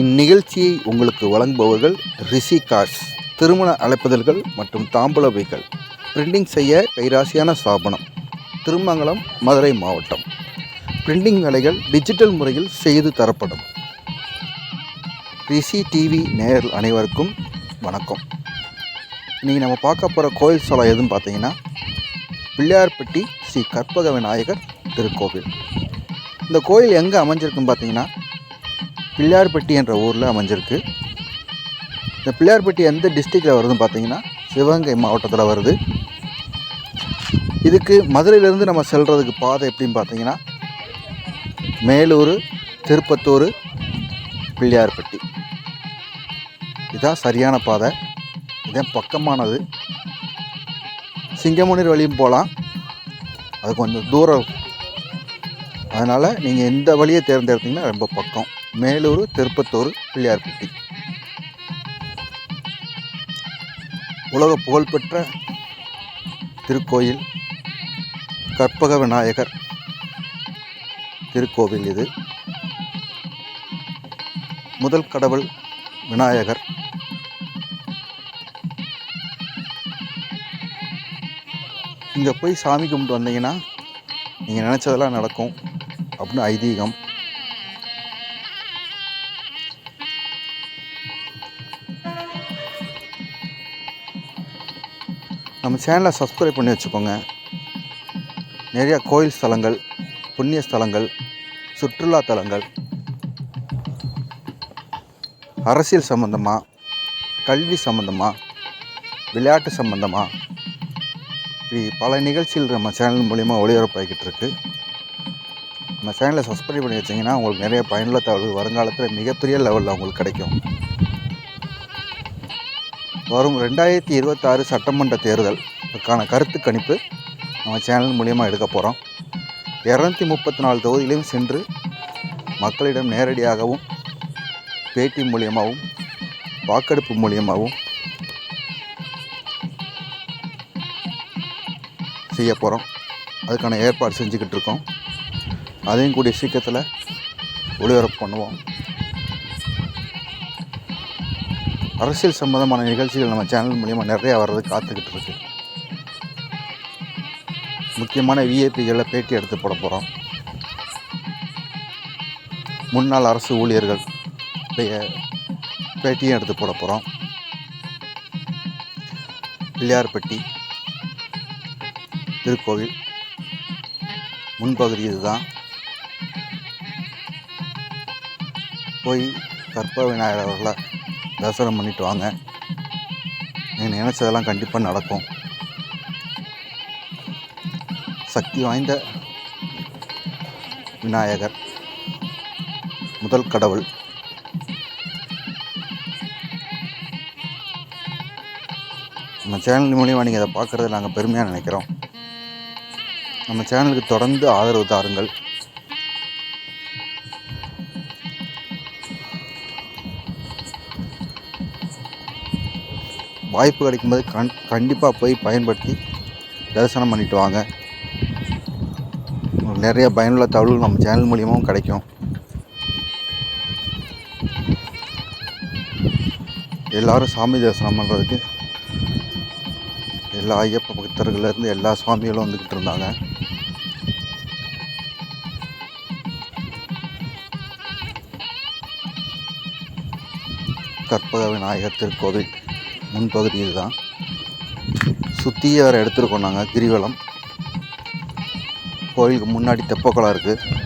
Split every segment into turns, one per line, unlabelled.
இந்நிகழ்ச்சியை உங்களுக்கு வழங்குபவர்கள் ரிஷி கார்ஸ் திருமண அழைப்புதல்கள் மற்றும் தாம்பூலவைகள் பிரிண்டிங் செய்ய கைராசியான ஸ்தாபனம் திருமங்கலம் மதுரை மாவட்டம். பிரிண்டிங் வேலைகள் டிஜிட்டல் முறையில் செய்து தரப்படும். ரிஷி டிவி நேயர்கள் அனைவருக்கும் வணக்கம். இன்றைக்கி நம்ம பார்க்க போகிற கோயில் ஸ்தலம் எதுன்னு பார்த்தீங்கன்னா பிள்ளையார்பட்டி ஸ்ரீ கற்பக விநாயகர் திருக்கோவில். இந்த கோயில் எங்கே அமைஞ்சிருக்குன்னு பார்த்தீங்கன்னா பிள்ளையார்பட்டி என்ற ஊரில் அமைஞ்சிருக்கு. இந்த பிள்ளையார்பட்டி எந்த டிஸ்ட்ரிக்டில் வருதுன்னு பார்த்தீங்கன்னா சிவகங்கை மாவட்டத்தில் வருது. இதுக்கு மதுரையிலேருந்து நம்ம செல்கிறதுக்கு பாதை எப்படின்னு பார்த்தீங்கன்னா மேலூர் திருப்பத்தூர் பிள்ளையார்பட்டி. இதுதான் சரியான பாதை. இதுதான் பக்கமானது. சிங்கமுனீர் வழியும் போகலாம் அது கொஞ்சம் தூரம். அதனால் நீங்கள் எந்த வழியை தேர்ந்தெடுத்தீங்கன்னா ரொம்ப பக்கம். மேலூர் திருப்பத்தூர் பிள்ளையார்பட்டி உலக புகழ்பெற்ற திருக்கோயில் கற்பக விநாயகர் திருக்கோவில் இது. முதல் கடவுள் விநாயகர். இங்கே போய் சாமி கும்பிட்டு வந்தீங்கன்னா நீங்கள் நினச்சதெல்லாம் நடக்கும். அப்படின்னு ஐதீகம். நம்ம சேனலை சப்ஸ்கிரைப் பண்ணி வச்சுக்கோங்க. நிறையா கோயில் ஸ்தலங்கள் புண்ணிய ஸ்தலங்கள் சுற்றுலா தலங்கள் அரசியல் சம்மந்தமாக கல்வி சம்மந்தமாக விளையாட்டு சம்மந்தமாக இப்படி பல நிகழ்ச்சிகள் நம்ம சேனல் மூலிமா ஒளிபரப்பாகிக்கிட்டு இருக்கு நம்ம சேனலை சப்ஸ்கிரைப் பண்ணி வச்சிங்கன்னா உங்களுக்கு நிறைய பயனுள்ள தகவல் வருங்காலத்தில் மிகப்பெரிய லெவலில் உங்களுக்கு கிடைக்கும். வரும் ரெண்டாயிரத்தி இருபத்தாறு சட்டமன்ற தேர்தல். அதுக்கான கருத்து கணிப்பு நம்ம சேனல் மூலியமாக எடுக்க போகிறோம் இரநூத்தி முப்பத்தி நாலு தொகுதியிலையும் சென்று மக்களிடம் நேரடியாகவும் பேட்டி மூலியமாகவும் வாக்கெடுப்பு மூலியமாகவும் செய்ய போகிறோம் அதுக்கான ஏற்பாடு செஞ்சுக்கிட்டு இருக்கோம். அதையும் கூடிய சீக்கிரத்தில் ஒளிபரப்பு பண்ணுவோம். அரசியல் சம்மந்தமான நிகழ்ச்சிகள் நம்ம சேனல் மூலிமா நிறையா வர்றது காத்துக்கிட்டு இருக்கு. முக்கியமான விஐபிகளை பேட்டி எடுத்து போட போகிறோம் முன்னாள் அரசு ஊழியர்கள் பேட்டியும் எடுத்து போட போகிறோம் பிள்ளையார்பட்டி திருக்கோவில். முன்பகுதி இதுதான். போய் கற்ப விநாயகர் அவர்களை தரிசனம் பண்ணிட்டு வாங்க. நீங்கள் நினச்சதெல்லாம் கண்டிப்பாக நடக்கும். சக்தி வாய்ந்த விநாயகர் முதல் கடவுள். நம்ம சேனல் மூலியமாக நீங்கள் இதை பார்க்குறது நாங்கள் பெருமையாக நினைக்கிறோம். நம்ம சேனலுக்கு தொடர்ந்து ஆதரவு தாருங்கள். வாய்ப்பு கிடைக்கும்போது கண் கண்டிப்பாக போய் பயன்படுத்தி தரிசனம் பண்ணிட்டு வாங்க. நிறைய பயனுள்ள தகவல்கள் நம்ம சேனல் மூலியமாகவும் கிடைக்கும். எல்லாரும் சாமி தரிசனம் பண்ணுறதுக்கு எல்லா ஐயப்ப பக்தர்கள்லேருந்து எல்லா சுவாமிகளும் வந்துக்கிட்டு இருந்தாங்க. கற்பக விநாயகர் திருக்கோவில் முன்பகுதியில் தான் சுற்றி வேறு எடுத்துருக்கோம் நாங்கள் கிரிவலம். கோயிலுக்கு முன்னாடி தெப்பக்குளம் இருக்குது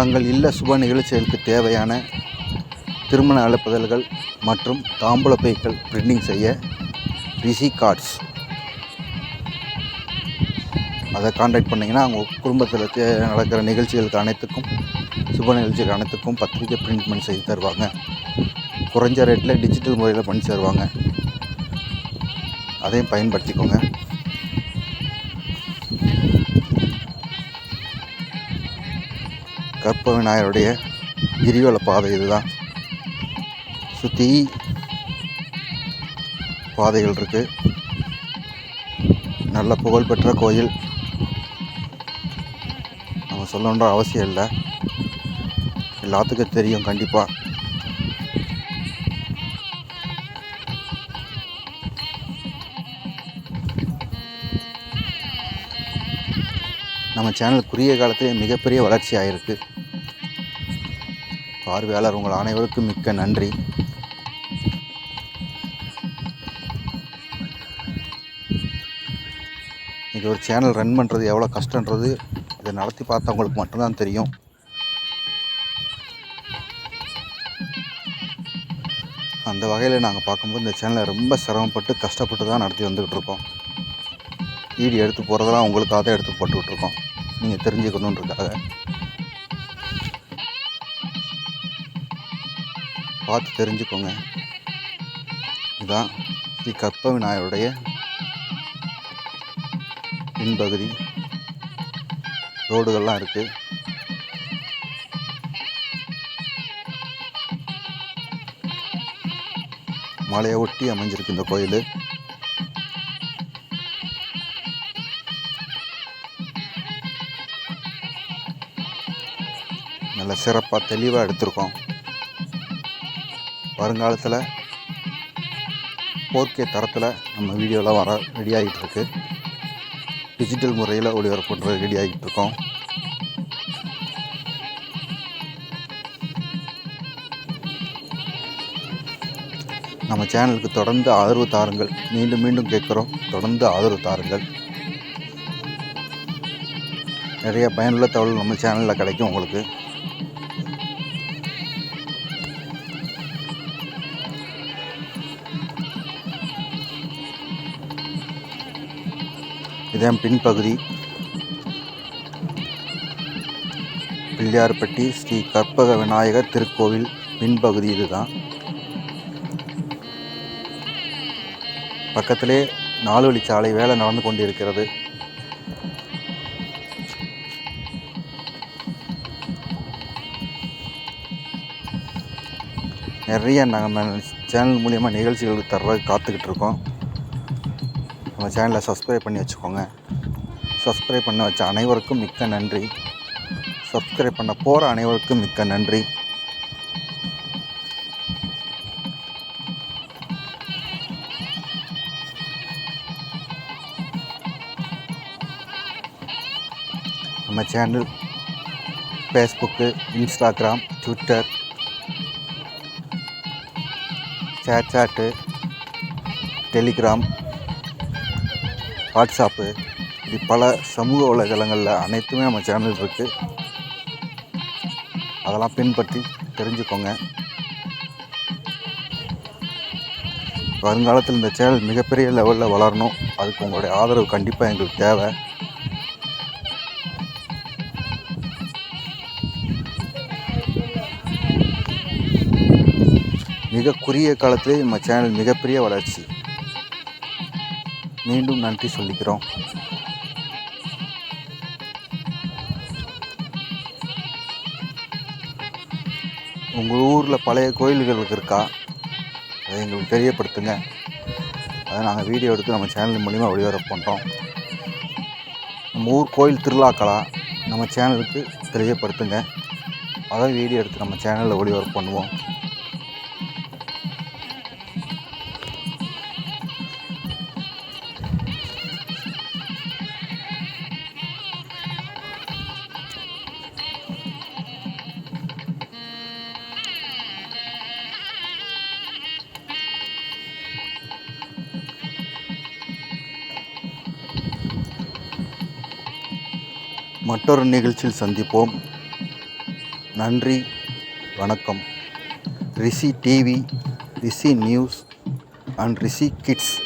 தங்கள் இல்ல சுப நிகழ்ச்சிகளுக்கு தேவையான திருமண அழைப்புதல்கள் மற்றும் தாம்பூல பைகள் பிரிண்டிங் செய்ய ரிஷி கார்ட்ஸ். அதை காண்டாக்ட் பண்ணிங்கன்னா அவங்க குடும்பத்தில் நடக்கிற நிகழ்ச்சிகளுக்கு அனைத்துக்கும் சுப நிகழ்ச்சிகள் அனைத்துக்கும் பத்திரிக்கை பிரிண்ட் பண்ணி செய்து தருவாங்க. குறைஞ்ச ரேட்டில் டிஜிட்டல் முறையில் பண்ணி தருவாங்க. அதையும் பயன்படுத்திக்கோங்க. கற்ப விநாயகருடைய கிரிவல பாதை இதுதான். சுற்றி பாதைகள் இருக்குது நல்ல புகழ்பெற்ற கோயில். நம்ம சொல்லணுன்ற அவசியம் இல்லை. எல்லாத்துக்கும் தெரியும் கண்டிப்பாக நம்ம சேனல் குறுகிய காலத்திலே மிகப்பெரிய வளர்ச்சி ஆகிருக்கு பார்வையாளர் உங்கள் அனைவருக்கும் மிக்க நன்றி. இது ஒரு சேனல் ரன் பண்ணுறது எவ்வளோ கஷ்டன்றது இதை நடத்தி பார்த்தவங்களுக்கு மட்டும்தான் தெரியும். அந்த வகையில் நாங்கள் பார்க்கும்போது இந்த சேனலை ரொம்ப சிரமப்பட்டு கஷ்டப்பட்டு தான் நடத்தி வந்துக்கிட்டு இருக்கோம். வீடியோ எடுத்து போகிறதெல்லாம் உங்களுக்காக தான் எடுத்து போட்டு இருக்கோம் நீங்கள் தெரிஞ்சுக்கணுன்றதுக்காக. பார்த்து தெரிஞ்சுக்கோங்க. இதுதான் ஸ்ரீ கற்ப விநாயகருடைய பின்பகுதி. ரோடுகள்லாம் இருக்குது மலையை ஒட்டி அமைஞ்சிருக்கு இந்த கோயில். நல்ல சிறப்பாக தெளிவாக எடுத்திருக்கோம். வருங்காலத்தில் போர்க்கே தரத்தில் நம்ம வீடியோலாம் வர ரெடி ஆகிட்டு இருக்கு டிஜிட்டல் முறையில் ஒளிபரப்பு பண்ணுறது ரெடி ஆகிட்டு இருக்கோம் நம்ம சேனலுக்கு தொடர்ந்து ஆதரவு தாருங்கள். மீண்டும் மீண்டும் கேட்குறோம். தொடர்ந்து ஆதரவு தாருங்கள். நிறைய பயனுள்ள தகவல் நம்ம சேனலில் கிடைக்கும் உங்களுக்கு. இதான் பின்பகுதி. பிள்ளையார்பட்டி ஸ்ரீ கற்பக விநாயகர் திருக்கோவில் பின்பகுதி இதுதான். பக்கத்திலே நாலு வழிச்சாலை வேலை நடந்து கொண்டிருக்கிறது. நிறைய நாங்கள் சேனல் மூலியமாக நிகழ்ச்சிகளுக்கு தர்றது காத்துக்கிட்டு இருக்கோம். நம்ம சேனலை சப்ஸ்கிரைப் பண்ணி வச்சுக்கோங்க. சப்ஸ்கிரைப் பண்ண வச்ச அனைவருக்கும் மிக்க நன்றி. சப்ஸ்கிரைப் பண்ண போகிற அனைவருக்கும் மிக்க நன்றி. நம்ம சேனல் ஃபேஸ்புக்கு இன்ஸ்டாகிராம் ட்விட்டர் சேட்சாட்டு டெலிகிராம் வாட்ஸ்அப்பு இப்படி பல சமூக வலைதளங்களில் அனைத்துமே நம்ம சேனல் இருக்குது அதெல்லாம் பின்பற்றி தெரிஞ்சுக்கோங்க. வருங்காலத்தில் இந்த சேனல் மிகப்பெரிய லெவலில் வளரணும். அதுக்கு உங்களுடைய ஆதரவு கண்டிப்பாக எங்களுக்கு தேவை. மிக குறுகிய காலத்திலே நம்ம சேனல் மிகப்பெரிய வளர்ச்சி. மீண்டும் நன்றி சொல்லிக்கிறோம். உங்கள் ஊரில் பழைய கோயில்கள் இருக்கா? அதை எங்களுக்கு தெரியப்படுத்துங்க. அதை நாங்கள் வீடியோ எடுத்து நம்ம சேனல் மூலிமா ஒளிபரப்பு பண்ணுறோம் நம்ம ஊர் கோயில் திருவிழாக்களா? நம்ம சேனலுக்கு தெரியப்படுத்துங்க. அதை வீடியோ எடுத்து நம்ம சேனலில் ஒளிபரப்பு பண்ணுவோம். மற்றொரு நிகழ்ச்சியில் சந்திப்போம். நன்றி வணக்கம். Rishi TV Rishi news and Rishi kids.